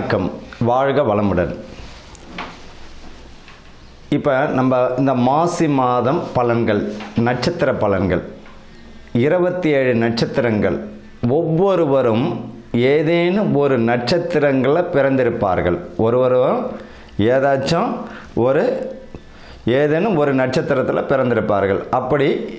வணக்கம். வாழ்க வளமுடன். இப்போ நம்ம இந்த மாசி மாதம் பலன்கள் நட்சத்திர பலன்கள். இருபத்தி ஏழு நட்சத்திரங்கள். ஒவ்வொருவரும் ஏதேனும் ஒரு நட்சத்திரங்களில் பிறந்திருப்பார்கள். ஒருவரும் ஏதாச்சும் ஒரு ஏதேனும் ஒரு நட்சத்திரத்தில் பிறந்திருப்பார்கள். அப்படி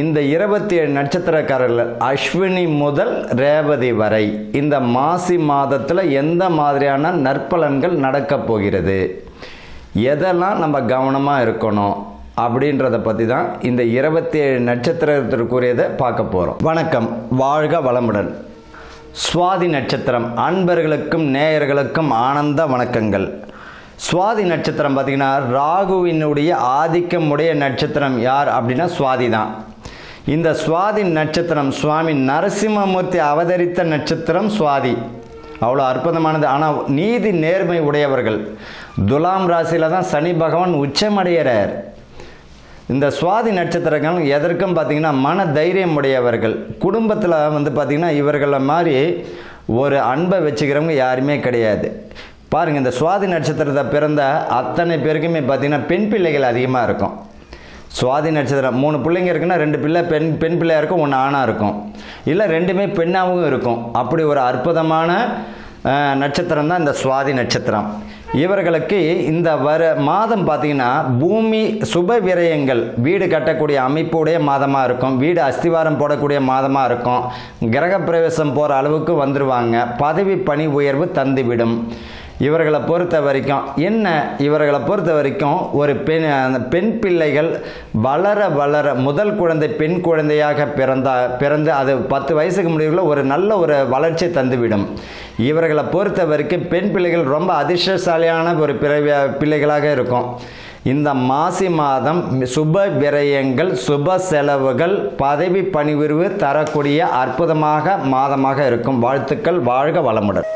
இந்த இருபத்தி ஏழு நட்சத்திரக்காரர்கள் அஸ்வினி முதல் ரேவதி வரை இந்த மாசி மாதத்தில் எந்த மாதிரியான நற்பலன்கள் நடக்கப் போகிறது? எதெல்லாம் நம்ம கவனமாக இருக்கணும்? அப்படின்றத பற்றி தான் இந்த இருபத்தி ஏழு நட்சத்திரத்திற்குரியதை பார்க்க போகிறோம் வணக்கம். வாழ்க வளமுடன். சுவாதி நட்சத்திரம். அன்பர்களுக்கும் நேயர்களுக்கும் ஆனந்த வணக்கங்கள். சுவாதி நட்சத்திரம் பார்த்திங்கன்னா ராகுவினுடைய ஆதிக்கம் உடைய நட்சத்திரம். யார் அப்படின்னா சுவாதி தான். இந்த சுவாதி நட்சத்திரம் சுவாமி நரசிம்மமூர்த்தி அவதரித்த நட்சத்திரம் சுவாதி. அவ்வளோ அற்புதமானது. ஆனால் நீதி நேர்மை உடையவர்கள். துலாம் ராசியில் தான் சனி பகவான் உச்சமடைகிறார் இந்த சுவாதி நட்சத்திரங்கள் எதற்கும் பார்த்திங்கன்னா மன தைரியம் உடையவர்கள். குடும்பத்தில் வந்து பார்த்திங்கன்னா இவர்களை மாதிரி ஒரு அன்பை வச்சுக்கிறவங்க யாருமே கிடையாது. பாருங்கள் இந்த சுவாதி நட்சத்திரத்தை பிறந்த அத்தனை பேருக்குமே பார்த்திங்கன்னா பெண் பிள்ளைகள் அதிகமாக இருக்கும். சுவாதி நட்சத்திரம். மூணு பிள்ளைங்க இருக்குன்னா ரெண்டு பிள்ளை பெண் பெண் பிள்ளையாக இருக்கும் ஒன்று ஆணாக இருக்கும். இல்லை ரெண்டுமே பெண்ணாகவும் இருக்கும். அப்படி ஒரு அற்புதமான நட்சத்திரம் தான் இந்த சுவாதி நட்சத்திரம். இவர்களுக்கு இந்த வர மாதம் பார்த்திங்கன்னா பூமி சுப விரயங்கள் வீடு கட்டக்கூடிய அமைப்புடைய மாதமாக இருக்கும். வீடு அஸ்திவாரம் போடக்கூடிய மாதமாக இருக்கும். கிரகப்பிரவேசம் போகிற அளவுக்கு வந்துடுவாங்க பதவி பணி உயர்வு தந்துவிடும். இவர்களை பொறுத்த வரைக்கும் என்ன இவர்களை பொறுத்த வரைக்கும் ஒரு பெண் அந்த பெண் பிள்ளைகள் வளர வளர முதல் குழந்தை பெண் குழந்தையாக பிறந்தா பிறந்து அது பத்து வயசுக்கு முடிவுள்ள ஒரு நல்ல ஒரு வளர்ச்சி தந்துவிடும். இவர்களை பொறுத்த வரைக்கும் பெண் பிள்ளைகள் ரொம்ப அதிர்ஷ்டசாலியான ஒரு பிறவி பிள்ளைகளாக இருக்கும். இந்த மாசி மாதம் சுப விரயங்கள் சுப செலவுகள் பதவி பணிவுரிவு தரக்கூடிய அற்புதமாக மாதமாக இருக்கும். வாழ்த்துக்கள் வாழ்க வளமுடன்.